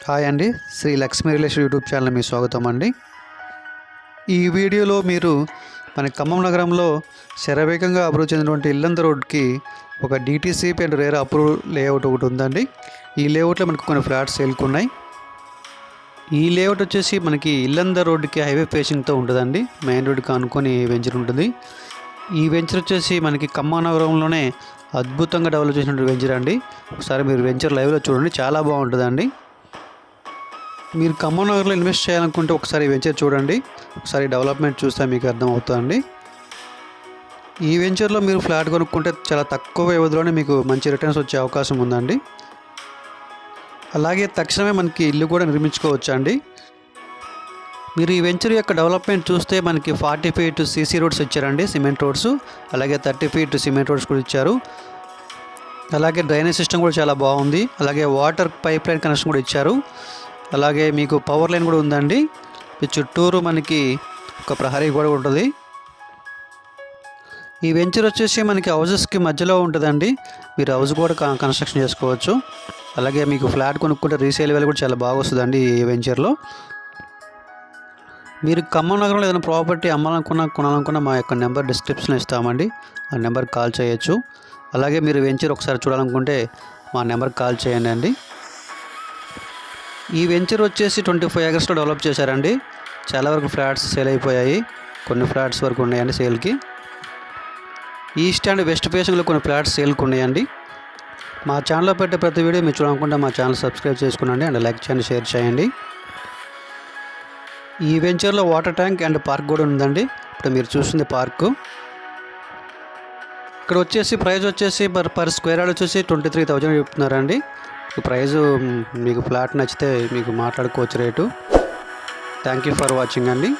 Hi అండి. Shri Lakshmi relation YouTube channel మీ స్వాగతం అండి. ఈ వీడియోలో మీరు మన ఖమ్మం నగరంలో శరవేగంగా అభివృద్ధి చెందినటువంటి ఇల్లంద రోడ్కి ఒక DTCP and RERA approve layout ఒకటి ఉందండి. ఈ లేఅవుట్లో మనకు కొన్ని ఫ్లాట్స్ సేల్కున్నాయి ఈ లేఅవుట్ వచ్చేసి మనకి ఇల్లంద రోడ్డుకి హైవే ఫేసింగ్తో ఉంటుందండి. మెయిన్ రోడ్కి అనుకొని వెంచర్ ఉంటుంది. ఈ వెంచర్ వచ్చేసి మనకి ఖమ్మం నగరంలోనే అద్భుతంగా డెవలప్ చేసినటువంటి వెంచర్ అండి. ఒకసారి మీరు వెంచర్ లైవ్లో చూడండి చాలా బాగుంటుందండి. మీరు ఖమ్మం నగర్లో ఇన్వెస్ట్ చేయాలనుకుంటే ఒకసారి వెంచర్ చూడండి. ఒకసారి డెవలప్మెంట్ చూస్తే మీకు అర్థమవుతుందండి ఈ వెంచర్లో మీరు ఫ్లాట్ కొనుక్కుంటే చాలా తక్కువ వ్యవధిలోనే మీకు మంచి రిటర్న్స్ వచ్చే అవకాశం ఉందండి. అలాగే తక్షణమే మనకి ఇల్లు కూడా నిర్మించుకోవచ్చు అండి మీరు ఈ వెంచర్ యొక్క డెవలప్మెంట్ చూస్తే మనకి ఫార్టీ ఫీట్ సీసీ రోడ్స్ ఇచ్చారండి సిమెంట్ రోడ్స్ అలాగే థర్టీ ఫీట్ సిమెంట్ రోడ్స్ కూడా ఇచ్చారు. అలాగే డ్రైనేజ్ సిస్టమ్ కూడా చాలా బాగుంది. అలాగే వాటర్ పైప్ లైన్ కనెక్షన్ కూడా ఇచ్చారు. అలాగే మీకు పవర్ లైన్ కూడా ఉందండి. ఈ చుట్టూరు మనకి ఒక ప్రహరీ గోడ ఉంటుంది. ఈ వెంచర్ వచ్చేసి మనకి హౌజెస్కి మధ్యలో ఉంటుందండి. మీరు హౌస్ కూడా కన్స్ట్రక్షన్ చేసుకోవచ్చు. అలాగే మీకు ఫ్లాట్ కొనుక్కుంటే రీసేల్ వాల్యూ కూడా చాలా బాగా వస్తుందండి ఈ వెంచర్లో మీరు ఖమ్మం నగరంలో ఏదైనా ప్రాపర్టీ అమ్మాలనుకున్నా కొనాలనుకున్నా మా యొక్క నెంబర్ డిస్క్రిప్షన్లో ఇస్తామండి. ఆ నెంబర్కి కాల్ చేయొచ్చు. అలాగే మీరు వెంచర్ ఒకసారి చూడాలనుకుంటే మా నెంబర్కి కాల్ చేయండి అండి. ఈ వెంచర్ వచ్చేసి ట్వంటీ ఫైవ్ ఏకర్స్లో డెవలప్ చేశారండి. చాలా వరకు ఫ్లాట్స్ సేల్ అయిపోయాయి. కొన్ని ఫ్లాట్స్ వరకు ఉన్నాయండి సేల్కి. ఈస్ట్ అండ్ వెస్ట్ ఫేసింగ్లో కొన్ని ఫ్లాట్స్ సేల్కి ఉన్నాయండి. మా ఛానల్లో పెట్టే ప్రతి వీడియో మీరు చూడకుండా మా ఛానల్ సబ్స్క్రైబ్ చేసుకునండి అండ్ లైక్ చేయండి షేర్ చేయండి. ఈ వెంచర్లో వాటర్ ట్యాంక్ అండ్ పార్క్ కూడా ఉందండి. ఇప్పుడు మీరు చూస్తుంది పార్కు. ఇక్కడ వచ్చేసి ప్రైస్ వచ్చేసి పర్ పర్ స్క్వేర్ యార్డ్ వచ్చేసి ట్వంటీ త్రీ థౌజండ్ చెప్తున్నారండి. ప్రైజు మీకు ఫ్లాట్ నచ్చితే మీకు మాట్లాడుకోవచ్చు rate. Thank you for watching అండి.